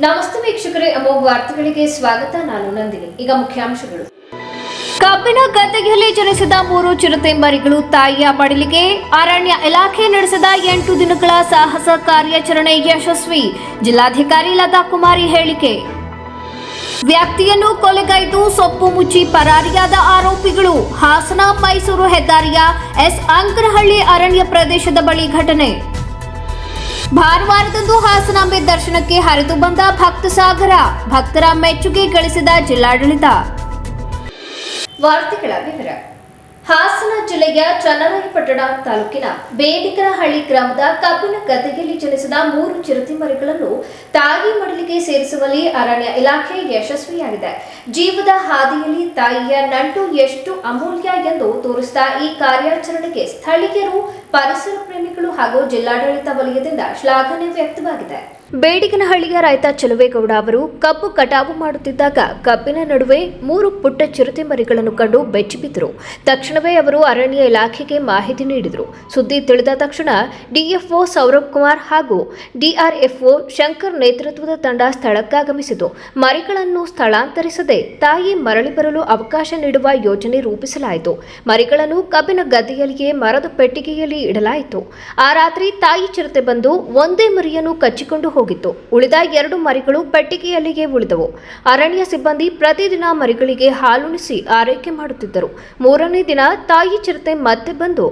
ನಮಸ್ತೆ ವೀಕ್ಷಕರೇ, ಅಮೋಘ ವಾರ್ತೆಗಳಿಗೆ ಸ್ವಾಗತ. ನಾನು ನಂದಿನಿ. ಈಗ ಮುಖ್ಯಾಂಶಗಳು. ಕಬ್ಬಿನ ಗದ್ದೆಯಲ್ಲಿ ಜನಿಸಿದ ಮೂರು ಚಿರತೆ ಮರಿಗಳು ತಾಯಿಯ ಮಡಿಲಿಗೆ ಅರಣ್ಯ ಇಲಾಖೆ ನಡೆಸಿದ ಎಂಟು ದಿನಗಳ ಸಾಹಸ ಕಾರ್ಯಾಚರಣೆ ಯಶಸ್ವಿ. ಜಿಲ್ಲಾಧಿಕಾರಿ ಲತಾ ಕುಮಾರಿ ಹೇಳಿಕೆ. ವ್ಯಕ್ತಿಯನ್ನು ಕೊಲೆಗೈದು, ಸೊಪ್ಪು ಮುಚ್ಚಿ ಪರಾರಿಯಾದ ಆರೋಪಿಗಳು. ಹಾಸನ ಮೈಸೂರು ಹೆದ್ದಾರಿಯ ಎಸ್. ಅಂಕರಹಳ್ಳಿ ಅರಣ್ಯ ಪ್ರದೇಶದ ಬಳಿ ಘಟನೆ. ಭಾನುವಾರದಂದು ಹಾಸನಾಂಬೆ ದರ್ಶನಕ್ಕೆ ಹರಿದು ಬಂದ ಭಕ್ತ ಸಾಗರ. ಭಕ್ತರ ಮೆಚ್ಚುಗೆ ಗಳಿಸಿದ ಜಿಲ್ಲಾಡಳಿತ. ವಾರ್ತೆಗಳ ವಿವರ. ಹಾಸನ ಜಿಲ್ಲೆಯ ಚನ್ನರಾಯಪಟ್ಟಣ ತಾಲೂಕಿನ ಬೇಡಿಕರಹಳ್ಳಿ ಗ್ರಾಮದ ಕಬ್ಬಿನ ಗದ್ದೆಯಲ್ಲಿ ಜನಿಸಿದ ಮೂರು ಚಿರತೆ ಮರಿಗಳನ್ನು ತಾಯಿ ಮಡಲಿಗೆ ಸೇರಿಸುವಲ್ಲಿ ಅರಣ್ಯ ಇಲಾಖೆ ಯಶಸ್ವಿಯಾಗಿದೆ. ಜೀವದ ಹಾದಿಯಲ್ಲಿ ತಾಯಿಯ ನಂಟು ಎಷ್ಟು ಅಮೂಲ್ಯ ಎಂದು ತೋರಿಸಿದ ಈ ಕಾರ್ಯಾಚರಣೆಗೆ ಸ್ಥಳೀಯರು ಪರಿಸರ ಪ್ರೇಮಿಗಳು ಹಾಗೂ ಜಿಲ್ಲಾಡಳಿತ ವಲಯದಿಂದ ಶ್ಲಾಘನೆ ವ್ಯಕ್ತವಾಗಿದೆ. ಬೇಡಿಗನಹಳ್ಳಿಯ ರೈತ ಚಲುವೇಗೌಡ ಅವರು ಕಬ್ಬು ಕಟಾವು ಮಾಡುತ್ತಿದ್ದಾಗ ಕಬ್ಬಿನ ನಡುವೆ ಮೂರು ಪುಟ್ಟ ಚಿರತೆ ಮರಿಗಳನ್ನು ಕಂಡು ಬೆಚ್ಚಿಬಿದ್ದರು ತಕ್ಷಣವೇ ಅವರು ಅರಣ್ಯ ಇಲಾಖೆಗೆ ಮಾಹಿತಿ ನೀಡಿದರು. ಸುದ್ದಿ ತಿಳಿದ ತಕ್ಷಣ ಡಿಎಫ್ಒ ಸೌರಭ್ ಕುಮಾರ್ ಹಾಗೂ ಡಿಆರ್ಎಫ್ಒ ಶಂಕರ್ ನೇತೃತ್ವದ ತಂಡ ಸ್ಥಳಕ್ಕಾಗಮಿಸಿತು. ಮರಿಗಳನ್ನು ಸ್ಥಳಾಂತರಿಸದೆ ತಾಯಿ ಮರಳಿ ಬರಲು ಅವಕಾಶ ನೀಡುವ ಯೋಜನೆ ರೂಪಿಸಲಾಯಿತು. ಮರಿಗಳನ್ನು ಕಬ್ಬಿನ ಗದ್ದೆಯಲ್ಲಿಯೇ ಮರದ ಪೆಟ್ಟಿಗೆಯಲ್ಲಿ ಇಡಲಾಯಿತು. ಆ ರಾತ್ರಿ ತಾಯಿ ಚಿರತೆ ಬಂದು ಒಂದೇ ಮರಿಯನ್ನು ಕಚ್ಚಿಕೊಂಡು ಹೋಗಿತ್ತು. ಉಳಿದ ಎರಡು ಮರಿಗಳು ಪೆಟ್ಟಿಗೆಯಲ್ಲಿಗೆ ಉಳಿದವು. ಅರಣ್ಯ ಸಿಬ್ಬಂದಿ ಪ್ರತಿದಿನ ಮರಿಗಳಿಗೆ ಹಾಲುಣಿಸಿ ಆರೈಕೆ ಮಾಡುತ್ತಿದ್ದರು. ಮೂರನೇ ದಿನ ತಾಯಿ ಚಿರತೆ ಮತ್ತೆ ಬಂದು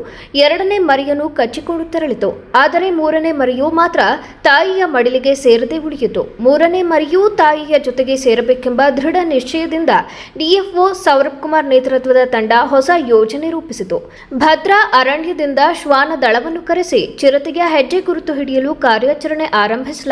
ಎರಡನೇ ಮರಿಯನ್ನು ಕಚ್ಚಿಕೊಂಡು ತೆರಳಿತು. ಆದರೆ ಮೂರನೇ ಮರಿಯು ಮಾತ್ರ ತಾಯಿಯ ಮಡಿಲಿಗೆ ಸೇರದೆ ಉಳಿಯಿತು. ಮೂರನೇ ಮರಿಯೂ ತಾಯಿಯ ಜೊತೆಗೆ ಸೇರಬೇಕೆಂಬ ದೃಢ ನಿಶ್ಚಯದಿಂದ ಡಿಎಫ್ಒ ಸೌರಭ್ ಕುಮಾರ್ ನೇತೃತ್ವದ ತಂಡ ಹೊಸ ಯೋಜನೆ ರೂಪಿಸಿತು. ಭದ್ರಾ ಅರಣ್ಯದಿಂದ ಶ್ವಾನ ದಳವನ್ನು ಕರೆಸಿ ಚಿರತೆಗೆ ಹೆಜ್ಜೆ ಗುರುತು ಹಿಡಿಯಲು ಕಾರ್ಯಾಚರಣೆ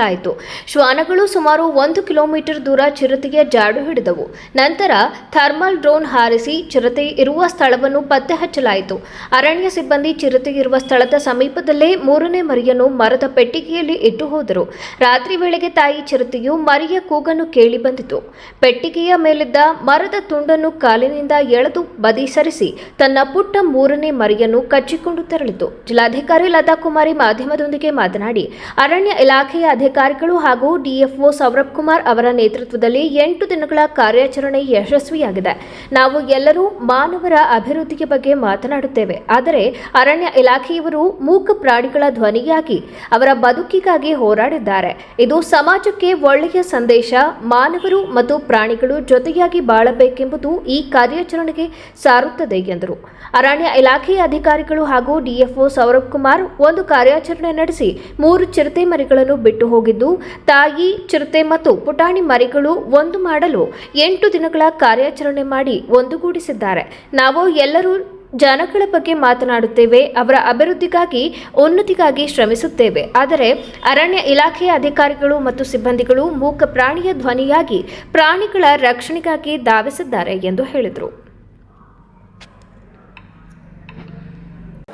ಆರಂಭಿಸಲಾಯಿತು ಶ್ವಾನಗಳು ಸುಮಾರು ಒಂದು ಕಿಲೋಮೀಟರ್ ದೂರ ಚಿರತೆಗೆ ಜಾಡು ಹಿಡಿದವು. ನಂತರ ಥರ್ಮಲ್ ಡ್ರೋನ್ ಹಾರಿಸಿ ಚಿರತೆ ಇರುವ ಸ್ಥಳವನ್ನು ಪತ್ತೆ ಹಚ್ಚಲಾಯಿತು ಅರಣ್ಯ ಸಿಬ್ಬಂದಿ ಚಿರತೆ ಇರುವ ಸ್ಥಳದ ಸಮೀಪದಲ್ಲೇ ಮೂರನೇ ಮರಿಯನ್ನು ಮರದ ಪೆಟ್ಟಿಗೆಯಲ್ಲಿ ಇಟ್ಟು ಹೋದರು. ರಾತ್ರಿ ವೇಳೆಗೆ ತಾಯಿ ಚಿರತೆಯು ಮರಿಯ ಕೂಗನ್ನು ಕೇಳಿ ಬಂದಿತು. ಪೆಟ್ಟಿಗೆಯ ಮೇಲಿದ್ದ ಮರದ ತುಂಡನ್ನು ಕಾಲಿನಿಂದ ಎಳೆದು ಬದಿ ಸರಿಸಿ ತನ್ನ ಪುಟ್ಟ ಮೂರನೇ ಮರಿಯನ್ನು ಕಚ್ಚಿಕೊಂಡು ತೆರಳಿತು. ಜಿಲ್ಲಾಧಿಕಾರಿ ಲತಾ ಕುಮಾರಿ ಮಾಧ್ಯಮದೊಂದಿಗೆ ಮಾತನಾಡಿ, ಅರಣ್ಯ ಇಲಾಖೆಯ ಅಧಿಕಾರಿಗಳು ಹಾಗೂ ಡಿಎಫ್ಒ ಸೌರಭ್ ಕುಮಾರ್ ಅವರ ನೇತೃತ್ವದಲ್ಲಿ ಎಂಟು ದಿನಗಳ ಕಾರ್ಯಾಚರಣೆ ಯಶಸ್ವಿಯಾಗಿದೆ. ನಾವು ಎಲ್ಲರೂ ಮಾನವರ ಅಭಿವೃದ್ಧಿಯ ಬಗ್ಗೆ ಮಾತನಾಡುತ್ತೇವೆ. ಆದರೆ ಅರಣ್ಯ ಇಲಾಖೆಯವರು ಮೂಕ ಪ್ರಾಣಿಗಳ ಧ್ವನಿಯಾಗಿ ಅವರ ಬದುಕಿಗಾಗಿ ಹೋರಾಡಿದ್ದಾರೆ. ಇದು ಸಮಾಜಕ್ಕೆ ಒಳ್ಳೆಯ ಸಂದೇಶ, ಮಾನವರು ಮತ್ತು ಪ್ರಾಣಿಗಳು ಜೊತೆಯಾಗಿ ಬಾಳಬೇಕೆಂಬುದು ಈ ಕಾರ್ಯಾಚರಣೆಗೆ ಸಾರುತ್ತದೆ ಎಂದರು. ಅರಣ್ಯ ಇಲಾಖೆಯ ಅಧಿಕಾರಿಗಳು ಹಾಗೂ ಡಿಎಫ್ಒ ಸೌರಭ್ ಕುಮಾರ್ ಒಂದು ಕಾರ್ಯಾಚರಣೆ ನಡೆಸಿ ಮೂರು ಚಿರತೆ ಮರಿಗಳನ್ನು ಬಿಟ್ಟು ಹೋಗಿದ್ದು, ತಾಯಿ, ಚಿರತೆ ಮತ್ತು ಪುಟಾಣಿ ಮರಿಗಳು ಒಂದು ಮಾಡಲು ಎಂಟು ದಿನಗಳ ಕಾರ್ಯಾಚರಣೆ ಮಾಡಿ ಒಂದುಗೂಡಿಸಿದ್ದಾರೆ. ನಾವು ಎಲ್ಲರೂ ಜನಗಳ ಬಗ್ಗೆ ಮಾತನಾಡುತ್ತೇವೆ, ಅವರ ಅಭಿವೃದ್ಧಿಗಾಗಿ, ಉನ್ನತಿಗಾಗಿ ಶ್ರಮಿಸುತ್ತೇವೆ. ಆದರೆ, ಅರಣ್ಯ ಇಲಾಖೆಯ ಅಧಿಕಾರಿಗಳು ಮತ್ತು ಸಿಬ್ಬಂದಿಗಳು ಮೂಕ ಪ್ರಾಣಿಯ ಧ್ವನಿಯಾಗಿ ಪ್ರಾಣಿಗಳ ರಕ್ಷಣೆಗಾಗಿ ಧಾವಿಸಿದ್ದಾರೆ ಎಂದು ಹೇಳಿದರು.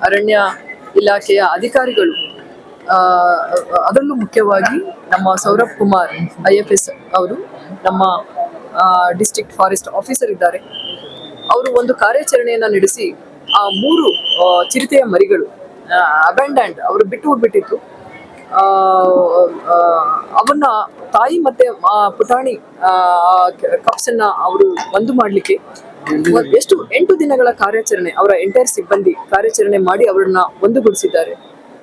ಅರಣ್ಯ ಇಲಾಖೆಯ ಅಧಿಕಾರಿಗಳು ಅದರಲ್ಲೂ ಮುಖ್ಯವಾಗಿ ನಮ್ಮ Saurabh Kumar I F S ಅವರು ನಮ್ಮ ಡಿಸ್ಟ್ರಿಕ್ಟ್ ಫಾರೆಸ್ಟ್ ಆಫೀಸರ್ ಇದ್ದಾರೆ. ಅವರು ಒಂದು ಕಾರ್ಯಾಚರಣೆಯನ್ನು ನಡೆಸಿ ಆ ಮೂರು ಚಿರತೆಯ ಮರಿಗಳು ಅಬ್ಯಾಂಡ್ ಅವರು ಬಿಟ್ಟು ಹೋಗ್ಬಿಟ್ಟಿತ್ತು ಅವನ್ನ ತಾಯಿ ಮತ್ತೆ ಪುಟಾಣಿ ಕಪ್ಸ್ ಅನ್ನ ಅವರು ಒಂದು ಮಾಡ್ಲಿಕ್ಕೆ ಎಷ್ಟು ಎಂಟು ದಿನಗಳ ಕಾರ್ಯಾಚರಣೆ, ಅವರ ಎಂಟೈರ್ ಸಿಬ್ಬಂದಿ ಕಾರ್ಯಾಚರಣೆ ಮಾಡಿ ಅವರನ್ನ ಒಂದುಗೂಡಿಸಿದ್ದಾರೆ.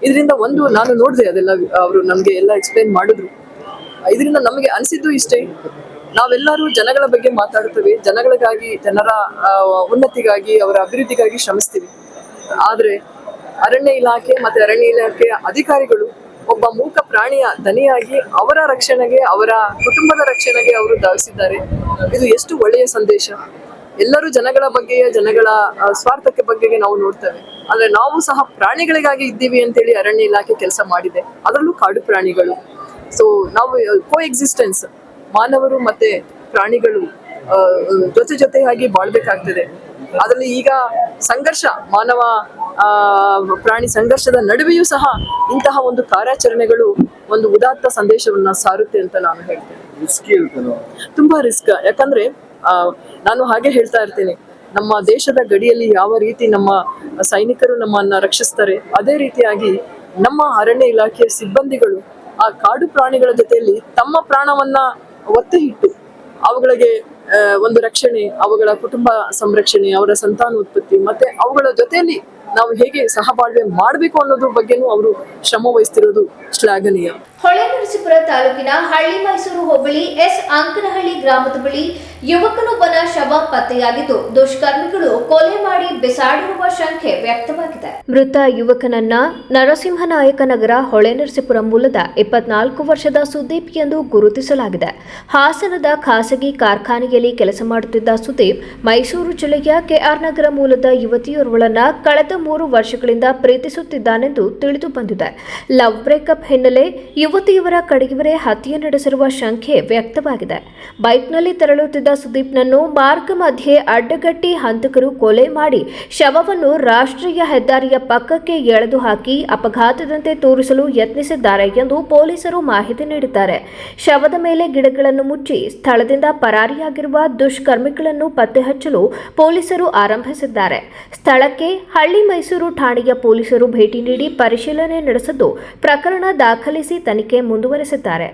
ಇದರಿಂದ ಒಂದು ನಾನು ನೋಡಿದೆ ಅದೆಲ್ಲ, ಅವರು ನಮಗೆ ಎಲ್ಲ ಎಕ್ಸ್ಪ್ಲೈನ್ ಮಾಡಿದ್ರು. ಇದರಿಂದ ನಮಗೆ ಅನಿಸಿದ್ದು ಇಷ್ಟೇ. ನಾವೆಲ್ಲರೂ ಜನಗಳ ಬಗ್ಗೆ ಮಾತಾಡ್ತೇವೆ ಜನಗಳಿಗಾಗಿ, ಜನರ ಉನ್ನತಿಗಾಗಿ, ಅವರ ಅಭಿವೃದ್ಧಿಗಾಗಿ ಶ್ರಮಿಸ್ತೀವಿ. ಆದರೆ ಅರಣ್ಯ ಇಲಾಖೆ ಮತ್ತೆ ಅರಣ್ಯ ಇಲಾಖೆಯ ಅಧಿಕಾರಿಗಳು ಒಬ್ಬ ಮೂಕ ಪ್ರಾಣಿಯ ದನಿಯಾಗಿ ಅವರ ರಕ್ಷಣೆಗೆ, ಅವರ ಕುಟುಂಬದ ರಕ್ಷಣೆಗೆ ಅವರು ಧಾವಿಸಿದ್ದಾರೆ. ಇದು ಎಷ್ಟು ಒಳ್ಳೆಯ ಸಂದೇಶ. ಎಲ್ಲರೂ ಜನಗಳ ಬಗ್ಗೆಯೇ ಜನಗಳ ಸ್ವಾರ್ಥಕ್ಕೆ ಬಗ್ಗೆಗೆ ನಾವು ನೋಡ್ತೇವೆ. ಆದ್ರೆ ನಾವು ಸಹ ಪ್ರಾಣಿಗಳಿಗಾಗಿ ಇದ್ದೀವಿ ಅಂತೇಳಿ ಅರಣ್ಯ ಇಲಾಖೆ ಕೆಲಸ ಮಾಡಿದೆ. ಅದರಲ್ಲೂ ಕಾಡು ಪ್ರಾಣಿಗಳು. ಸೊ ನಾವು ಕೋ ಎಕ್ಸಿಸ್ಟೆನ್ಸ್ ಮಾನವರು ಮತ್ತೆ ಪ್ರಾಣಿಗಳು ಜೊತೆ ಜೊತೆಯಾಗಿ ಬಾಳ್ಬೇಕಾಗ್ತದೆ. ಅದರಲ್ಲಿ ಈಗ ಸಂಘರ್ಷ ಮಾನವ ಪ್ರಾಣಿ ಸಂಘರ್ಷದ ನಡುವೆಯೂ ಸಹ ಇಂತಹ ಒಂದು ಕಾರ್ಯಾಚರಣೆಗಳು ಒಂದು ಉದಾತ್ತ ಸಂದೇಶವನ್ನ ಸಾರುತ್ತೆ ಅಂತ ನಾನು ಹೇಳ್ತೇನೆ. ತುಂಬಾ ರಿಸ್ಕ್ ಯಾಕಂದ್ರೆ ನಾನು ಹಾಗೆ ಹೇಳ್ತಾ ಇರ್ತೇನೆ. ನಮ್ಮ ದೇಶದ ಗಡಿಯಲ್ಲಿ ಯಾವ ರೀತಿ ನಮ್ಮ ಸೈನಿಕರು ನಮ್ಮನ್ನ ರಕ್ಷಿಸ್ತಾರೆ, ಅದೇ ರೀತಿಯಾಗಿ ನಮ್ಮ ಅರಣ್ಯ ಇಲಾಖೆಯ ಸಿಬ್ಬಂದಿಗಳು ಆ ಕಾಡು ಪ್ರಾಣಿಗಳ ಜೊತೆಯಲ್ಲಿ ತಮ್ಮ ಪ್ರಾಣವನ್ನ ಒತ್ತೆ ಇಟ್ಟು ಅವುಗಳಿಗೆ ಒಂದು ರಕ್ಷಣೆ, ಅವುಗಳ ಕುಟುಂಬ ಸಂರಕ್ಷಣೆ, ಅವರ ಸಂತಾನೋತ್ಪತ್ತಿ, ಮತ್ತೆ ಅವುಗಳ ಜೊತೆಯಲ್ಲಿ ನಾವು ಹೇಗೆ ಸಹಬಾಳ್ವೆ ಮಾಡಬೇಕು ಅನ್ನೋದ್ರ ಬಗ್ಗೆನೂ ಅವರು ಶ್ರಮ ವಹಿಸ್ತಿರೋದು ಶ್ಲಾಘನೀಯ. ಹೊಳೆನರಸೀಪುರ ತಾಲೂಕಿನ ಹಳ್ಳಿ ಮೈಸೂರು ಹೋಬಳಿ ಎಸ್ ಅಂಕನಹಳ್ಳಿ ಗ್ರಾಮದ ಬಳಿ ಯುವಕನೊಬ್ಬನ ಶವ ಪತ್ತೆಯಾಗಿದ್ದು ದುಷ್ಕರ್ಮಿಗಳು ಕೊಲೆ ಮಾಡಿ ಬಿಸಾಡಿರುವ ಶಂಕೆ ವ್ಯಕ್ತವಾಗಿದೆ. ಮೃತ ಯುವಕನನ್ನ ನರಸಿಂಹನಾಯಕನಗರ ಹೊಳೆನರಸೀಪುರ ಮೂಲದ ಇಪ್ಪತ್ನಾಲ್ಕು ವರ್ಷದ ಸುದೀಪ್ ಎಂದು ಗುರುತಿಸಲಾಗಿದೆ. ಹಾಸನದ ಖಾಸಗಿ ಕಾರ್ಖಾನೆಯಲ್ಲಿ ಕೆಲಸ ಮಾಡುತ್ತಿದ್ದ ಸುದೀಪ್ ಮೈಸೂರು ಜಿಲ್ಲೆಯ ಕೆಆರ್ ನಗರ ಮೂಲದ ಯುವತಿಯೋರ್ವಳನ್ನ ಕಳೆದ ಮೂರು ವರ್ಷಗಳಿಂದ ಪ್ರೀತಿಸುತ್ತಿದ್ದಾನೆಂದು ತಿಳಿದು ಬಂದಿದೆ. ಲವ್ ಬ್ರೇಕಪ್ ಹಿನ್ನೆಲೆ ಯುವತಿಯವರ ಕಡೆಯವರೇ ಹತ್ಯೆ ನಡೆಸಿರುವ ಶಂಕೆ ವ್ಯಕ್ತವಾಗಿದೆ. ಬೈಕ್ನಲ್ಲಿ ತೆರಳುತ್ತಿದ್ದ ಸುದೀಪ್ನನ್ನು ಮಾರ್ಗ ಮಧ್ಯೆ ಅಡ್ಡಗಟ್ಟಿ ಹಂತಕರು ಕೊಲೆ ಮಾಡಿ ಶವವನ್ನು ರಾಷ್ಟ್ರೀಯ ಹೆದ್ದಾರಿಯ ಪಕ್ಕಕ್ಕೆ ಎಳೆದು ಹಾಕಿ ಅಪಘಾತದಂತೆ ತೋರಿಸಲು ಯತ್ನಿಸಿದ್ದಾರೆ ಎಂದು ಪೊಲೀಸರು ಮಾಹಿತಿ ನೀಡಿದ್ದಾರೆ. ಶವದ ಮೇಲೆ ಗಿಡಗಳನ್ನು ಮುಚ್ಚಿ ಸ್ಥಳದಿಂದ ಪರಾರಿಯಾಗಿರುವ ದುಷ್ಕರ್ಮಿಗಳನ್ನು ಪತ್ತೆಹಚ್ಚಲು ಪೊಲೀಸರು ಆರಂಭಿಸಿದ್ದಾರೆ. ಸ್ಥಳಕ್ಕೆ ಹಳ್ಳಿ ಮೈಸೂರು ಠಾಣೆಯ ಪೊಲೀಸರು ಭೇಟಿ ನೀಡಿ ಪರಿಶೀಲನೆ ನಡೆಸಿದ್ದು ಪ್ರಕರಣ ದಾಖಲಿಸಿ ತನಿಖೆ ಮುಂದುವರೆಸಿದ್ದಾರೆ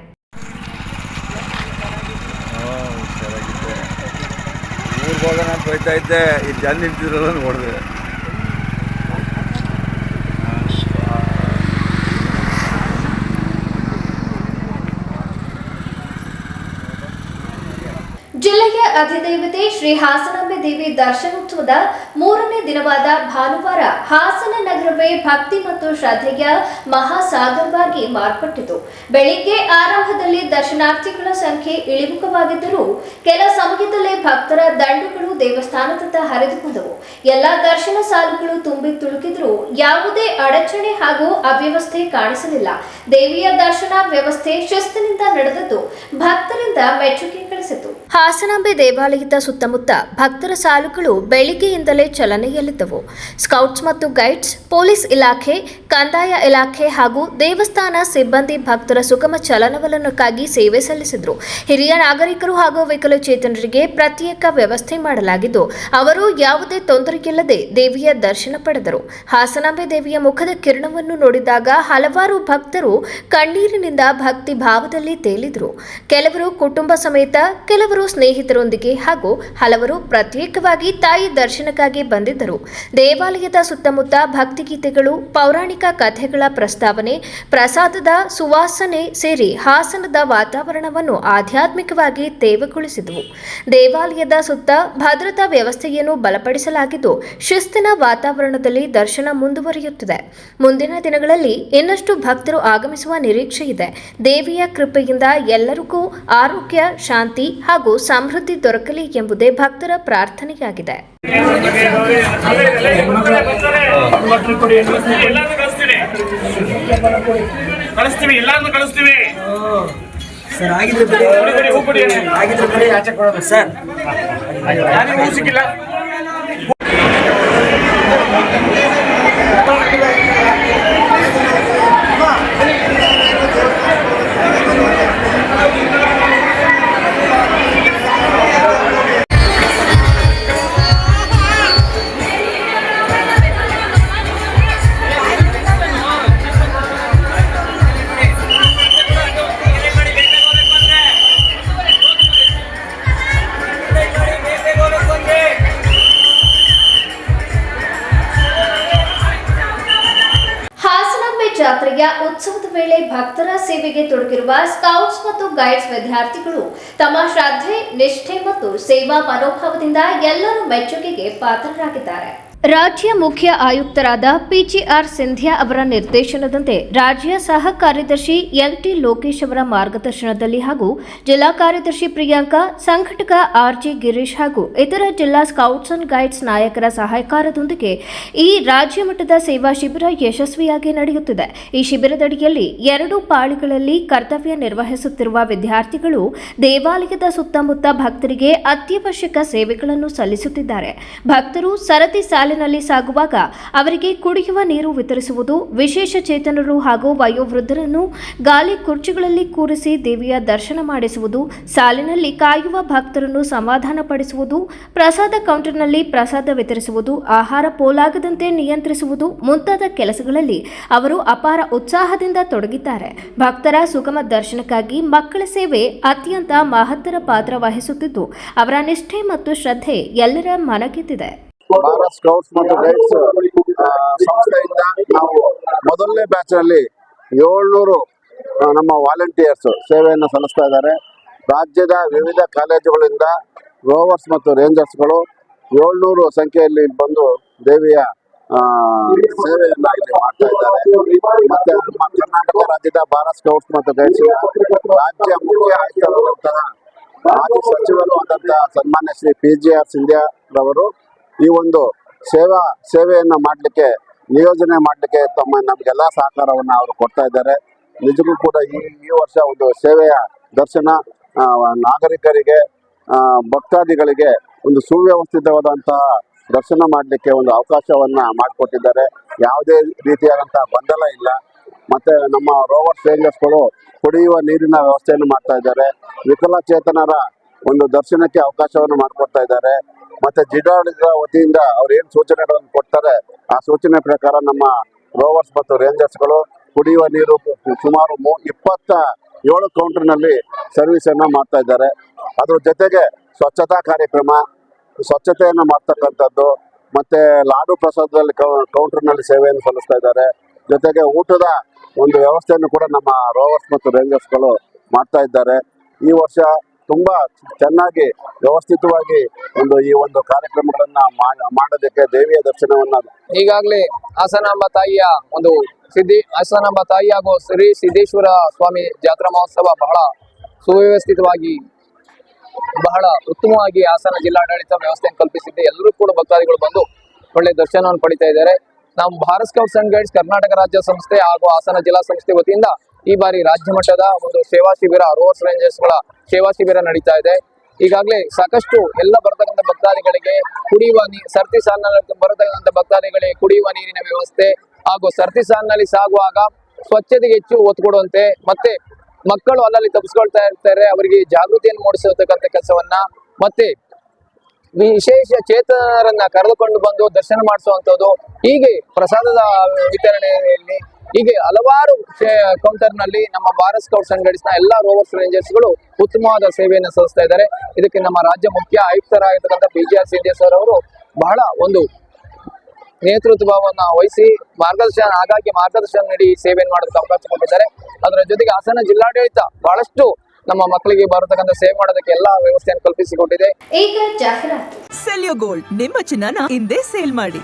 ಜಿಲ್ಲೆಯ ಅಧಿದೇವತೆ ಶ್ರೀ ಹಾಸನಾಂಬೆ ದೇವಿ ದರ್ಶನೋತ್ಸವದ ಮೂರನೇ ದಿನವಾದ ಭಾನುವಾರ ಹಾಸನ ನಗರವೇ ಭಕ್ತಿ ಮತ್ತು ಶ್ರದ್ಧೆಯ ಮಹಾಸಾಗರವಾಗಿ ಮಾರ್ಪಟ್ಟಿತು. ಬೆಳಿಗ್ಗೆ ಆರಂಭದಲ್ಲಿ ದರ್ಶನಾರ್ಥಿಗಳ ಸಂಖ್ಯೆ ಇಳಿಮುಖವಾಗಿದ್ದರೂ ಕೆಲ ಸಮಯದಲ್ಲೇ ಭಕ್ತರ ದಂಡುಗಳು ದೇವಸ್ಥಾನದತ್ತ ಹರಿದು ಬಂದವು ಎಲ್ಲ ದರ್ಶನ ಸಾಲುಗಳು ತುಂಬಿ ತುಳುಕಿದ್ರೂ ಯಾವುದೇ ಅಡಚಣೆ ಹಾಗೂ ಅವ್ಯವಸ್ಥೆ ಕಾಣಿಸಲಿಲ್ಲ. ದೇವಿಯ ದರ್ಶನ ವ್ಯವಸ್ಥೆ ಶಿಸ್ತಿನಿಂದ ನಡೆದದ್ದು ಭಕ್ತರಿಂದ ಮೆಚ್ಚುಗೆ ಗಳಿಸಿತು. ಹಾಸನಾಂಬೆ ದೇವಾಲಯದ ಸುತ್ತಮುತ್ತ ಭಕ್ತರ ಸಾಲುಗಳು ಬೆಳಿಗ್ಗೆಯಿಂದಲೇ ಚಲನೆಯಲ್ಲಿದ್ದವು. ಸ್ಕೌಟ್ಸ್ ಮತ್ತು ಗೈಡ್ಸ್, ಪೊಲೀಸ್ ಇಲಾಖೆ, ಕಂದಾಯ ಇಲಾಖೆ ಹಾಗೂ ದೇವಸ್ಥಾನ ಸಿಬ್ಬಂದಿ ಭಕ್ತರ ಸುಗಮ ಚಲನವಲನಕ್ಕಾಗಿ ಸೇವೆ ಸಲ್ಲಿಸಿದರು. ಹಿರಿಯ ನಾಗರಿಕರು ಹಾಗೂ ವಿಕಲಚೇತನರಿಗೆ ಪ್ರತ್ಯೇಕ ವ್ಯವಸ್ಥೆ ಮಾಡಲಾಗಿದ್ದು, ಅವರು ಯಾವುದೇ ತೊಂದರೆಯಿಲ್ಲದೆ ದೇವಿಯ ದರ್ಶನ ಪಡೆದರು. ಹಾಸನಾಂಬೆ ದೇವಿಯ ಮುಖದ ಕಿರಣವನ್ನು ನೋಡಿದಾಗ ಹಲವಾರು ಭಕ್ತರು ಕಣ್ಣೀರಿನಿಂದ ಭಕ್ತಿ ಭಾವದಲ್ಲಿ ತೇಲಿದರು. ಕೆಲವರು ಕುಟುಂಬ ಸಮೇತ, ಕೆಲವರು ಸ್ನೇಹಿತರೊಂದಿಗೆ ಹಾಗೂ ಹಲವರು ಪ್ರತ್ಯೇಕವಾಗಿ ತಾಯಿ ದರ್ಶನಕ್ಕಾಗಿ ಬಂದಿದ್ದರು. ದೇವಾಲಯದ ಸುತ್ತಮುತ್ತ ಭಕ್ತಿಗೀತೆಗಳು, ಪೌರಾಣಿಕ ಕಥೆಗಳ ಪ್ರಸ್ತಾವನೆ, ಪ್ರಸಾದದ ಸುವಾಸನೆ ಸೇರಿ ಹಾಸನದ ವಾತಾವರಣವನ್ನು ಆಧ್ಯಾತ್ಮಿಕವಾಗಿ ತೇವಗೊಳಿಸಿದವು. ದೇವಾಲಯದ ಸುತ್ತ ಭದ್ರತಾ ವ್ಯವಸ್ಥೆಯನ್ನು ಬಲಪಡಿಸಲಾಗಿದ್ದು, ಶಿಸ್ತಿನ ವಾತಾವರಣದಲ್ಲಿ ದರ್ಶನ ಮುಂದುವರಿಯುತ್ತಿದೆ. ಮುಂದಿನ ದಿನಗಳಲ್ಲಿ ಇನ್ನಷ್ಟು ಭಕ್ತರು ಆಗಮಿಸುವ ನಿರೀಕ್ಷೆ ಇದೆ ದೇವಿಯ ಕೃಪೆಯಿಂದ ಎಲ್ಲರಿಗೂ ಆರೋಗ್ಯ, ಶಾಂತಿ ಹಾಗೂ ಸಮೃದ್ಧಿ ದೊರಕಲಿ ಎಂಬುದೇ ಭಕ್ತರ ಪ್ರಾರ್ಥನೆಯಾಗಿದೆ. ಕಳಿಸ್ತೀವಿ ಕಳಿಸ್ತೀವಿ ಕಳಿಸ್ತೀವಿ. ಸರ್ ಆಗಿದ್ರೆ ಕೊಡಿ, ಕೊಡಿ, ಆಗಿದ್ರೆ ಬರೀ ಆಚೆ ಕೊಡೋದು ಸರ್. ಯಾರಿಗೂ ಹೂ ಸಿಕ್ಕಿಲ್ಲ. ಜಾತ್ರೆಯ ಉತ್ಸವದ ವೇಳೆ ಭಕ್ತರ ಸೇವೆಗೆ ತೊಡಗಿರುವ ಸ್ಕೌಟ್ಸ್ ಮತ್ತು ಗೈಡ್ಸ್ ವಿದ್ಯಾರ್ಥಿಗಳು ತಮ್ಮ ಶ್ರದ್ಧೆ, ನಿಷ್ಠೆ ಮತ್ತು ಸೇವಾ ಮನೋಭಾವದಿಂದ ಎಲ್ಲರೂ ಮೆಚ್ಚುಗೆಗೆ ಪಾತ್ರರಾಗಿದ್ದಾರೆ. ರಾಜ್ಯ ಮುಖ್ಯ ಆಯುಕ್ತರಾದ ಪಿಜಿಆರ್ ಸಿಂಧ್ಯಾ ಅವರ ನಿರ್ದೇಶನದಂತೆ ರಾಜ್ಯ ಸಹ ಕಾರ್ಯದರ್ಶಿ ಎಲ್ಟಿ ಲೋಕೇಶ್ ಅವರ ಮಾರ್ಗದರ್ಶನದಲ್ಲಿ ಹಾಗೂ ಜಿಲ್ಲಾ ಕಾರ್ಯದರ್ಶಿ ಪ್ರಿಯಾಂಕಾ, ಸಂಘಟಕ ಆರ್ಜಿ ಗಿರೀಶ್ ಹಾಗೂ ಇತರ ಜಿಲ್ಲಾ ಸ್ಕೌಟ್ಸ್ ಅಂಡ್ ಗೈಡ್ಸ್ ನಾಯಕರ ಸಹಕಾರದೊಂದಿಗೆ ಈ ರಾಜ್ಯ ಮಟ್ಟದ ಸೇವಾ ಶಿಬಿರ ಯಶಸ್ವಿಯಾಗಿ ನಡೆಯುತ್ತಿದೆ. ಈ ಶಿಬಿರದಡಿಯಲ್ಲಿ ಎರಡು ಪಾಳಿಗಳಲ್ಲಿ ಕರ್ತವ್ಯ ನಿರ್ವಹಿಸುತ್ತಿರುವ ವಿದ್ಯಾರ್ಥಿಗಳು ದೇವಾಲಯದ ಸುತ್ತಮುತ್ತ ಭಕ್ತರಿಗೆ ಅತ್ಯವಶ್ಯಕ ಸೇವೆಗಳನ್ನು ಸಲ್ಲಿಸುತ್ತಿದ್ದಾರೆ. ಭಕ್ತರು ಸರತಿ ಸಾಲಿನಲ್ಲಿ ಸಾಲಿನಲ್ಲಿ ಸಾಗುವಾಗ ಅವರಿಗೆ ಕುಡಿಯುವ ನೀರು ವಿತರಿಸುವುದು ವಿಶೇಷ ಚೇತನರು ಹಾಗೂ ವಯೋವೃದ್ಧರನ್ನು ಗಾಲಿ ಕುರ್ಚಿಗಳಲ್ಲಿ ಕೂರಿಸಿ ದೇವಿಯ ದರ್ಶನ ಮಾಡಿಸುವುದು, ಸಾಲಿನಲ್ಲಿ ಕಾಯುವ ಭಕ್ತರನ್ನು ಸಮಾಧಾನಪಡಿಸುವುದು, ಪ್ರಸಾದ ಕೌಂಟರ್ನಲ್ಲಿ ಪ್ರಸಾದ ವಿತರಿಸುವುದು, ಆಹಾರ ಪೋಲಾಗದಂತೆ ನಿಯಂತ್ರಿಸುವುದು ಮುಂತಾದ ಕೆಲಸಗಳಲ್ಲಿ ಅವರು ಅಪಾರ ಉತ್ಸಾಹದಿಂದ ತೊಡಗಿದ್ದಾರೆ. ಭಕ್ತರ ಸುಗಮ ದರ್ಶನಕ್ಕಾಗಿ ಮಕ್ಕಳ ಸೇವೆ ಅತ್ಯಂತ ಮಹತ್ತರ ಪಾತ್ರ ವಹಿಸುತ್ತಿದ್ದು, ಅವರ ನಿಷ್ಠೆ ಮತ್ತು ಶ್ರದ್ಧೆ ಎಲ್ಲರ ಮನಗೆದ್ದಿದೆ. ಭಾರತ್ ಸ್ಕೌಟ್ಸ್ ಮತ್ತು ಗೈಡ್ಸ್ ಸಂಸ್ಥೆಯಿಂದ ನಾವು ಮೊದಲನೇ ಬ್ಯಾಚ್ನಲ್ಲಿ ಏಳ್ನೂರು ನಮ್ಮ ವಾಲಂಟಿಯರ್ಸ್ ಸೇವೆಯನ್ನು ಸಲ್ಲಿಸ್ತಾ ಇದ್ದಾರೆ. ರಾಜ್ಯದ ವಿವಿಧ ಕಾಲೇಜುಗಳಿಂದ ರೋವರ್ಸ್ ಮತ್ತು ರೇಂಜರ್ಸ್ಗಳು ಏಳ್ನೂರು ಸಂಖ್ಯೆಯಲ್ಲಿ ಬಂದು ದೇವಿಯ ಸೇವೆಯನ್ನು ಇಲ್ಲಿ ಮಾಡ್ತಾ ಇದ್ದಾರೆ. ಮತ್ತೆ ನಮ್ಮ ಕರ್ನಾಟಕ ರಾಜ್ಯದ ಭಾರತ್ ಸ್ಕೌಟ್ಸ್ ಮತ್ತು ಗೈಡ್ಸ್ ರಾಜ್ಯ ಮುಖ್ಯ ಆಯುಕ್ತರಾದಂತಹ ಮಾಜಿ ಸಚಿವರು ಆದಂತಹ ಸನ್ಮಾನ್ಯ ಶ್ರೀ ಪಿ ಜಿ ಆರ್ ಸಿಂಧ್ಯಾರವರು ಈ ಒಂದು ಸೇವಾ, ಸೇವೆಯನ್ನು ಮಾಡಲಿಕ್ಕೆ, ನಿಯೋಜನೆ ಮಾಡಲಿಕ್ಕೆ ತಮ್ಮ ನಮಗೆಲ್ಲ ಸಹಕಾರವನ್ನು ಅವರು ಕೊಡ್ತಾ ಇದ್ದಾರೆ. ನಿಜಕ್ಕೂ ಕೂಡ ಈ ಈ ವರ್ಷ ಒಂದು ಸೇವೆಯ ದರ್ಶನ ನಾಗರಿಕರಿಗೆ ಭಕ್ತಾದಿಗಳಿಗೆ ಒಂದು ಸುವ್ಯವಸ್ಥಿತವಾದಂತಹ ದರ್ಶನ ಮಾಡಲಿಕ್ಕೆ ಒಂದು ಅವಕಾಶವನ್ನ ಮಾಡಿಕೊಟ್ಟಿದ್ದಾರೆ. ಯಾವುದೇ ರೀತಿಯಾದಂತಹ ಗೊಂದಲ ಇಲ್ಲ. ಮತ್ತೆ ನಮ್ಮ ರೋವರ್ ಸೇಂಜರ್ಸ್ಗಳು ಕುಡಿಯುವ ನೀರಿನ ವ್ಯವಸ್ಥೆಯನ್ನು ಮಾಡ್ತಾ ಇದ್ದಾರೆ. ವಿಕಲಚೇತನರ ಒಂದು ದರ್ಶನಕ್ಕೆ ಅವಕಾಶವನ್ನು ಮಾಡಿಕೊಡ್ತಾ ಇದ್ದಾರೆ. ಮತ್ತೆ ಜಿಲ್ಲಾಡಳಿತ ವತಿಯಿಂದ ಅವ್ರು ಏನ್ ಸೂಚನೆಗಳನ್ನು ಕೊಡ್ತಾರೆ? ಆ ಸೂಚನೆ ಪ್ರಕಾರ ನಮ್ಮ ರೋವರ್ಸ್ ಮತ್ತು ರೇಂಜರ್ಸ್ಗಳು ಕುಡಿಯುವ ನೀರು ಸುಮಾರು ಇಪ್ಪತ್ತ ಏಳು ಕೌಂಟರ್ನಲ್ಲಿ ಸರ್ವಿಸ್ ಅನ್ನ ಮಾಡ್ತಾ ಇದ್ದಾರೆ. ಅದ್ರ ಜೊತೆಗೆ ಸ್ವಚ್ಛತಾ ಕಾರ್ಯಕ್ರಮ, ಸ್ವಚ್ಛತೆಯನ್ನು ಮಾಡ್ತಕ್ಕಂಥದ್ದು ಮತ್ತೆ ಲಾಡು ಪ್ರಸಾದದಲ್ಲಿ ಕೌಂಟರ್ನಲ್ಲಿ ಸೇವೆಯನ್ನು ಸಲ್ಲಿಸ್ತಾ ಇದ್ದಾರೆ. ಜೊತೆಗೆ ಊಟದ ಒಂದು ವ್ಯವಸ್ಥೆಯನ್ನು ಕೂಡ ನಮ್ಮ ರೋವರ್ಸ್ ಮತ್ತು ರೇಂಜರ್ಸ್ಗಳು ಮಾಡ್ತಾ ಇದ್ದಾರೆ. ಈ ವರ್ಷ ತುಂಬಾ ಚೆನ್ನಾಗಿ ವ್ಯವಸ್ಥಿತವಾಗಿ ಒಂದು ಈ ಒಂದು ಕಾರ್ಯಕ್ರಮಗಳನ್ನ ಮಾಡೋದಕ್ಕೆ ದೇವಿಯ ದರ್ಶನವನ್ನ ಈಗಾಗಲೇ ಹಾಸನಾಂಬ ತಾಯಿಯ ಒಂದು ಸಿದ್ಧಿ, ಹಾಸನಾಂಬ ತಾಯಿ ಹಾಗೂ ಶ್ರೀ ಸಿದ್ದೇಶ್ವರ ಸ್ವಾಮಿ ಜಾತ್ರಾ ಮಹೋತ್ಸವ ಬಹಳ ಸುವ್ಯವಸ್ಥಿತವಾಗಿ, ಬಹಳ ಉತ್ತಮವಾಗಿ ಹಾಸನ ಜಿಲ್ಲಾಡಳಿತ ವ್ಯವಸ್ಥೆಯನ್ನು ಕಲ್ಪಿಸಿದ್ದೆ ಎಲ್ಲರೂ ಕೂಡ ಭಕ್ತಾದಿಗಳು ಬಂದು ಒಳ್ಳೆ ದರ್ಶನವನ್ನು ಪಡಿತಾ ಇದ್ದಾರೆ. ನಾವು Bharat scouts and guides Karnataka ರಾಜ್ಯ ಸಂಸ್ಥೆ ಹಾಗೂ ಹಾಸನ ಜಿಲ್ಲಾ ಸಂಸ್ಥೆ ವತಿಯಿಂದ ಈ ಬಾರಿ ರಾಜ್ಯ ಮಟ್ಟದ ಒಂದು ಸೇವಾ ಶಿಬಿರ ರೇಂಜರ್ಸ್ ರೇಂಜರ್ಸ್ಗಳ ಸೇವಾ ಶಿಬಿರ ನಡೀತಾ ಇದೆ. ಈಗಾಗಲೇ ಸಾಕಷ್ಟು ಎಲ್ಲ ಬರತಕ್ಕಂಥ ಭಕ್ತಾದಿಗಳಿಗೆ ಕುಡಿಯುವ ನೀರು ಸರ್ತಿ ಸಾಲಿನಲ್ಲಿ ಬರತಕ್ಕಂಥ ಭಕ್ತಾದಿಗಳಿಗೆ ಕುಡಿಯುವ ನೀರಿನ ವ್ಯವಸ್ಥೆ ಹಾಗೂ ಸರ್ತಿ ಸಾಲಿನಲ್ಲಿ ಸಾಗುವಾಗ ಸ್ವಚ್ಛತೆಗೆ ಹೆಚ್ಚು ಒತ್ತು ಕೊಡುವಂತೆ ಮತ್ತೆ ಮಕ್ಕಳು ಅಲ್ಲಲ್ಲಿ ತಪ್ಪಿಸ್ಕೊಳ್ತಾ ಇರ್ತಾರೆ, ಅವರಿಗೆ ಜಾಗೃತಿಯನ್ನು ಮೂಡಿಸತಕ್ಕಂಥ ಕೆಲಸವನ್ನ ಮತ್ತೆ ವಿಶೇಷ ಚೇತನರನ್ನ ಕರೆದುಕೊಂಡು ಬಂದು ದರ್ಶನ ಮಾಡಿಸುವಂತದ್ದು ಹೀಗೆ ಪ್ರಸಾದದ ವಿತರಣೆಯಲ್ಲಿ ಹೀಗೆ ಹಲವಾರು ಕೌಂಟರ್ನಲ್ಲಿ ನಮ್ಮ ಭಾರತ್ ಸ್ಕೌಟ್ಸ್ ಅಂಡ್ ಗೈಡ್ಸ್ನ ಎಲ್ಲಾ ರೋವರ್ಸ್ ರೇಂಜರ್ಸ್ಗಳು ಉತ್ತಮವಾದ ಸೇವೆಯನ್ನು ಸಲ್ಲಿಸ್ತಾ ಇದ್ದಾರೆ. ಇದಕ್ಕೆ ನಮ್ಮ ರಾಜ್ಯ ಮುಖ್ಯ ಆಯುಕ್ತರಾಗಿರ್ತಕ್ಕಂಥ ಪಿ ಜಿ ಆರ್ ಸರ್ ಅವರು ಬಹಳ ಒಂದು ನೇತೃತ್ವವನ್ನ ವಹಿಸಿ ಮಾರ್ಗದರ್ಶನ ಹಾಗಾಗಿ ಮಾರ್ಗದರ್ಶನ ನೀಡಿ ಸೇವೆಯನ್ನು ಮಾಡೋದಕ್ಕೆ ಅವಕಾಶ ಕೊಟ್ಟಿದ್ದಾರೆ. ಅದರ ಜೊತೆಗೆ ಹಾಸನ ಜಿಲ್ಲಾಡಳಿತ ಬಹಳಷ್ಟು ನಮ್ಮ ಮಕ್ಕಳಿಗೆ ಬರತಕ್ಕಂಥ ಸೇವೆ ಮಾಡೋದಕ್ಕೆ ಎಲ್ಲಾ ವ್ಯವಸ್ಥೆಯನ್ನು ಕಲ್ಪಿಸಿಕೊಟ್ಟಿದೆ. ಈಗ ಜಾಹೀರಾತು. ಸೆಲ್ಯೋ ಗೋಲ್ಡ್ ನಿಮ್ಮ ಚಿನ್ನನ ಹಿಂದೆ ಸೇಲ್ ಮಾಡಿ.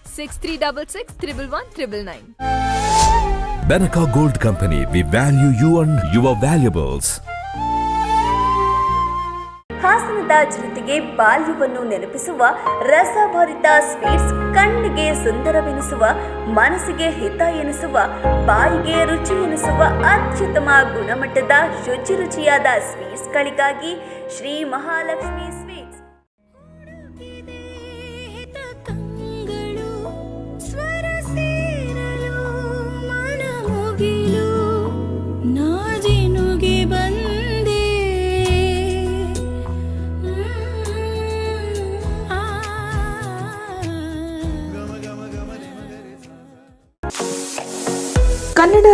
Six three double six triple one triple nine Benaka Gold Company, we value you and your valuables. ಹಾಸನದ ಜನತೆಗೆ ಬಾಲ್ಯವನ್ನು ನೆನಪಿಸುವ ರಸಭರಿತ ಸ್ವೀಟ್ಸ್ ಕಣ್ಣಿಗೆ ಸುಂದರವೆನಿಸುವ ಮನಸ್ಸಿಗೆ ಹಿತ ಎನಿಸುವ ಬಾಯಿಗೆ ರುಚಿ ಎನಿಸುವ ಅತ್ಯುತ್ತಮ ಗುಣಮಟ್ಟದ ಶುಚಿ ರುಚಿಯಾದ ಸ್ವೀಟ್ಸ್ಗಳಿಗಾಗಿ Shri Mahalakshmi sweets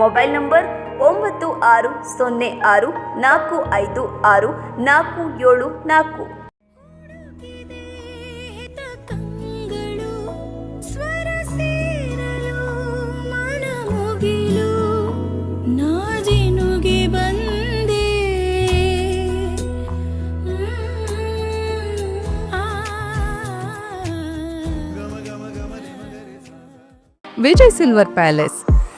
mobile number ಒಂಬತ್ತು ಆರು ಸೊನ್ನೆ ಆರು ನಾಲ್ಕು ಐದು ಆರು ನಾಲ್ಕು ಏಳು ನಾಲ್ಕು. ಕಂಗಳು ಸ್ವರ ಸೇರಲು ನಾಜಿನುಗೆ ಬಂದೆ. Vijay silver palace.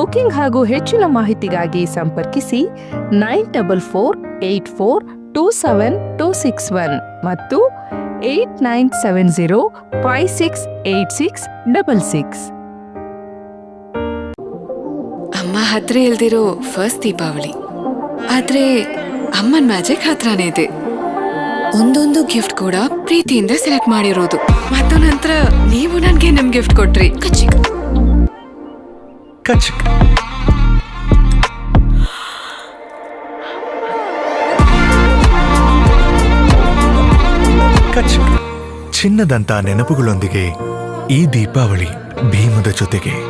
ಬುಕಿಂಗ್ ಹಾಗೂ ಹೆಚ್ಚಿನ ಮಾಹಿತಿಗಾಗಿ ಸಂಪರ್ಕಿಸಿ nine double four eight four two seven two six one ಮತ್ತು eight nine seven zero five six eight six double six. ಅಮ್ಮ ಹತ್ರ ಇಲ್ದಿರೋ ಫಸ್ಟ್ ದೀಪಾವಳಿ. ಆದ್ರೆ ಅಮ್ಮನ್ ಮ್ಯಾಜಿಕ್ ಹತ್ರನೇ ಇದೆ. ಒಂದೊಂದು ಗಿಫ್ಟ್ ಕೂಡ ಪ್ರೀತಿಯಿಂದ ಸೆಲೆಕ್ಟ್ ಮಾಡಿರೋದು. ಮತ್ತು ನಂತರ ನೀವು ನನಗೆ ನಮ್ ಗಿಫ್ಟ್ ಕೊಟ್ರಿ. ಕಚ್ಚಿಕ್ ಕಚಕ್ ಚಿನ್ನದಂತ ನೆನಪುಗಳೊಂದಿಗೆ ಈ ದೀಪಾವಳಿ ಭೀಮದ ಜೊತೆಗೆ.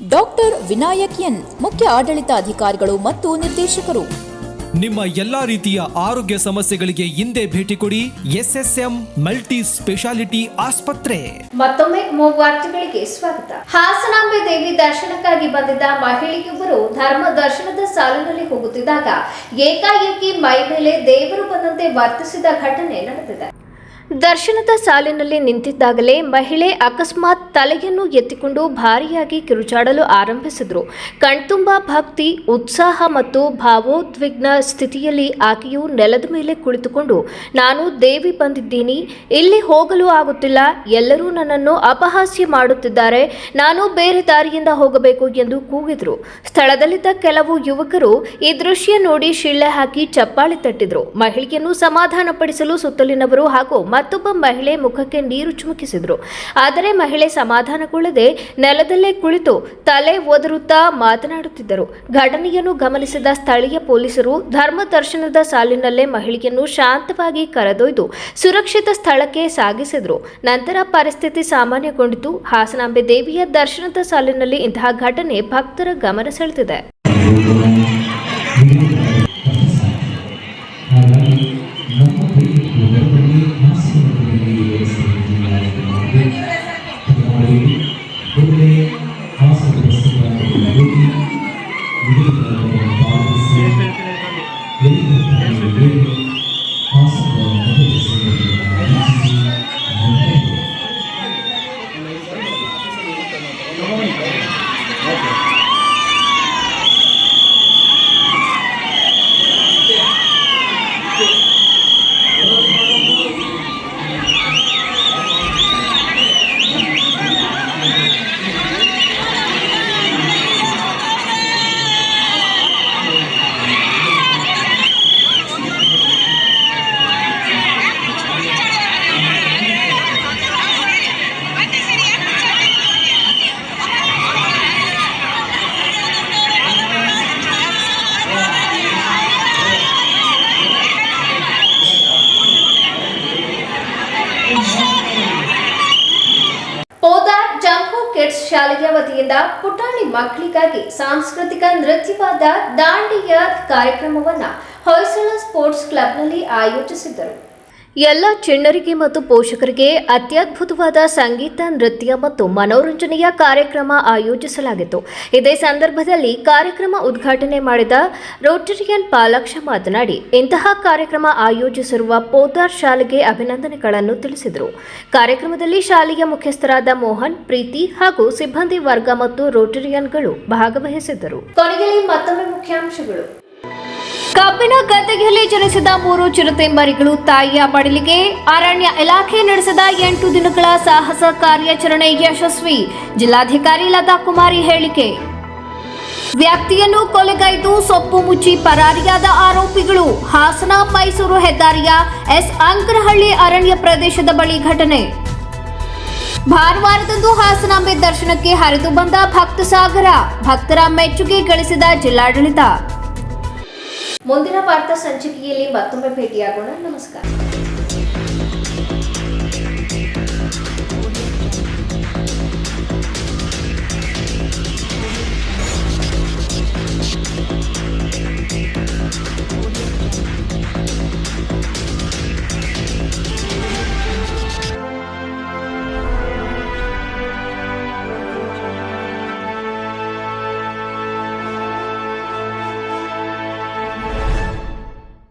ಡಾಕ್ಟರ್ ವಿನಾಯಕ್ ಎನ್ ಮುಖ್ಯ ಆಡಳಿತ ಅಧಿಕಾರಿಗಳು ಮತ್ತು ನಿರ್ದೇಶಕರು. ನಿಮ್ಮ ಎಲ್ಲಾ ರೀತಿಯ ಆರೋಗ್ಯ ಸಮಸ್ಯೆಗಳಿಗೆ ಹಿಂದೆ ಭೇಟಿ ಕೊಡಿ ಎಸ್ಎಸ್ಎಂ ಮಲ್ಟಿ ಸ್ಪೆಷಾಲಿಟಿ ಆಸ್ಪತ್ರೆ. ಮತ್ತೊಮ್ಮೆ ಮೂರು ವಾರ್ತೆಗಳಿಗೆ ಸ್ವಾಗತ. ಹಾಸನಾಂಬೆ ದೇವಿ ದರ್ಶನಕ್ಕಾಗಿ ಬಂದಿದ್ದ ಮಹಿಳೆಯೊಬ್ಬರು ಧರ್ಮ ದರ್ಶನದ ಸಾಲಿನಲ್ಲಿ ಹೋಗುತ್ತಿದ್ದಾಗ ಏಕಾಏಕಿ ಮೈ ಮೇಲೆ ದೇವರು ಬಂದಂತೆ ವರ್ತಿಸಿದ ಘಟನೆ ನಡೆದಿದೆ. ದರ್ಶನದ ಸಾಲಿನಲ್ಲಿ ನಿಂತಿದ್ದಾಗಲೇ ಮಹಿಳೆ ಅಕಸ್ಮಾತ್ ತಲೆಯನ್ನು ಎತ್ತಿಕೊಂಡು ಭಾರಿಯಾಗಿ ಕಿರುಚಾಡಲು ಆರಂಭಿಸಿದ್ರು. ಕಣ್ತುಂಬ ಭಕ್ತಿ, ಉತ್ಸಾಹ ಮತ್ತು ಭಾವೋದ್ವಿಗ್ನ ಸ್ಥಿತಿಯಲ್ಲಿ ಆಕೆಯು ನೆಲದ ಮೇಲೆ ಕುಳಿತುಕೊಂಡು, ನಾನು ದೇವಿ ಬಂದಿದ್ದೀನಿ, ಇಲ್ಲಿ ಹೋಗಲು ಆಗುತ್ತಿಲ್ಲ, ಎಲ್ಲರೂ ನನ್ನನ್ನು ಅಪಹಾಸ್ಯ ಮಾಡುತ್ತಿದ್ದಾರೆ, ನಾನು ಬೇರೆ ದಾರಿಯಿಂದ ಹೋಗಬೇಕು ಎಂದು ಕೂಗಿದ್ರು. ಸ್ಥಳದಲ್ಲಿದ್ದ ಕೆಲವು ಯುವಕರು ಈ ದೃಶ್ಯ ನೋಡಿ ಶಿಳ್ಳೆ ಹಾಕಿ ಚಪ್ಪಾಳೆ ತಟ್ಟಿದ್ರು. ಮಹಿಳೆಯನ್ನು ಸಮಾಧಾನಪಡಿಸಲು ಸುತ್ತಲಿನವರು ಹಾಗೂ ಮತ್ತೊಬ್ಬ ಮಹಿಳೆ ಮುಖಕ್ಕೆ ನೀರು ಚುಮುಕಿಸಿದ್ರು. ಆದರೆ ಮಹಿಳೆ ಸಮಾಧಾನಗೊಳ್ಳದೆ ನೆಲದಲ್ಲೇ ಕುಳಿತು ತಲೆ ಒದರುತ್ತಾ ಮಾತನಾಡುತ್ತಿದ್ದರು. ಘಟನೆಯನ್ನು ಗಮನಿಸಿದ ಸ್ಥಳೀಯ ಪೊಲೀಸರು ಧರ್ಮ ದರ್ಶನದ ಸಾಲಿನಲ್ಲೇ ಮಹಿಳೆಯನ್ನು ಶಾಂತವಾಗಿ ಕರೆದೊಯ್ದು ಸುರಕ್ಷಿತ ಸ್ಥಳಕ್ಕೆ ಸಾಗಿಸಿದ್ರು. ನಂತರ ಪರಿಸ್ಥಿತಿ ಸಾಮಾನ್ಯಗೊಂಡಿತು. ಹಾಸನಾಂಬೆ ದೇವಿಯ ದರ್ಶನದ ಸಾಲಿನಲ್ಲಿ ಇಂತಹ ಘಟನೆ ಭಕ್ತರ ಗಮನ ಸೆಳೆದಿದೆ. ನೃತ್ಯವಾದ ದಾಂಡಿಯ ಕಾರ್ಯಕ್ರಮವನ್ನ ಹೊಯ್ಸಳ ಸ್ಪೋರ್ಟ್ಸ್ ಕ್ಲಬ್ನಲ್ಲಿ ಆಯೋಜಿಸಿದ್ದರು. ಎಲ್ಲ ಚಿಣ್ಣರಿಗೆ ಮತ್ತು ಪೋಷಕರಿಗೆ ಅತ್ಯದ್ಭುತವಾದ ಸಂಗೀತ, ನೃತ್ಯ ಮತ್ತು ಮನೋರಂಜನೆಯ ಕಾರ್ಯಕ್ರಮ ಆಯೋಜಿಸಲಾಗಿತ್ತು. ಇದೇ ಸಂದರ್ಭದಲ್ಲಿ ಕಾರ್ಯಕ್ರಮ ಉದ್ಘಾಟನೆ ಮಾಡಿದ ರೋಟರಿಯನ್ ಪಾಲಾಕ್ಷ ಮಾತನಾಡಿ, ಇಂತಹ ಕಾರ್ಯಕ್ರಮ ಆಯೋಜಿಸಿರುವ ಪೋದಾರ್ ಶಾಲೆಗೆ ಅಭಿನಂದನೆಗಳನ್ನು ತಿಳಿಸಿದರು. ಕಾರ್ಯಕ್ರಮದಲ್ಲಿ ಶಾಲೆಯ ಮುಖ್ಯಸ್ಥರಾದ ಮೋಹನ್, ಪ್ರೀತಿ ಹಾಗೂ ಸಿಬ್ಬಂದಿ ವರ್ಗ ಮತ್ತು ರೋಟರಿಯನ್ಗಳು ಭಾಗವಹಿಸಿದ್ದರು. ಕೊನೆಯಲ್ಲಿ ಮತ್ತೊಮ್ಮೆ ಮುಖ್ಯಾಂಶಗಳು. ಕಬ್ಬಿನ ಗದ್ದೆಯಲ್ಲಿ ಜನಿಸಿದ ಮೂರು ಚಿರತೆ ಮರಿಗಳು ತಾಯಿಯ ಬಡಲಿಗೆ ಅರಣ್ಯ ಇಲಾಖೆ ನಡೆಸಿದ ಎಂಟು ದಿನಗಳ ಸಾಹಸ ಕಾರ್ಯಾಚರಣೆ ಯಶಸ್ವಿ. ಜಿಲ್ಲಾಧಿಕಾರಿ ಲತಾ ಕುಮಾರಿ ಹೇಳಿಕೆ. ವ್ಯಕ್ತಿಯನ್ನು ಕೊಲೆಗೈದು, ಸೊಪ್ಪು ಮುಚ್ಚಿ ಪರಾರಿಯಾದ ಆರೋಪಿಗಳು ಹಾಸನ ಮೈಸೂರು ಹೆದ್ದಾರಿಯ ಎಸ್. ಅಂಕರಹಳ್ಳಿ ಅರಣ್ಯ ಪ್ರದೇಶದ ಬಳಿ ಘಟನೆ. ಭಾನುವಾರದಂದು ಹಾಸನಾಂಬೆ ದರ್ಶನಕ್ಕೆ ಹರಿದು ಬಂದ ಭಕ್ತ ಸಾಗರ. ಭಕ್ತರ ಮೆಚ್ಚುಗೆ ಗಳಿಸಿದ ಜಿಲ್ಲಾಡಳಿತ. ಮುಂದಿನ ವಾರ್ತಾ ಸಂಚಿಕೆಯಲ್ಲಿ ಮತ್ತೊಮ್ಮೆ ಭೇಟಿಯಾಗೋಣ. ನಮಸ್ಕಾರ.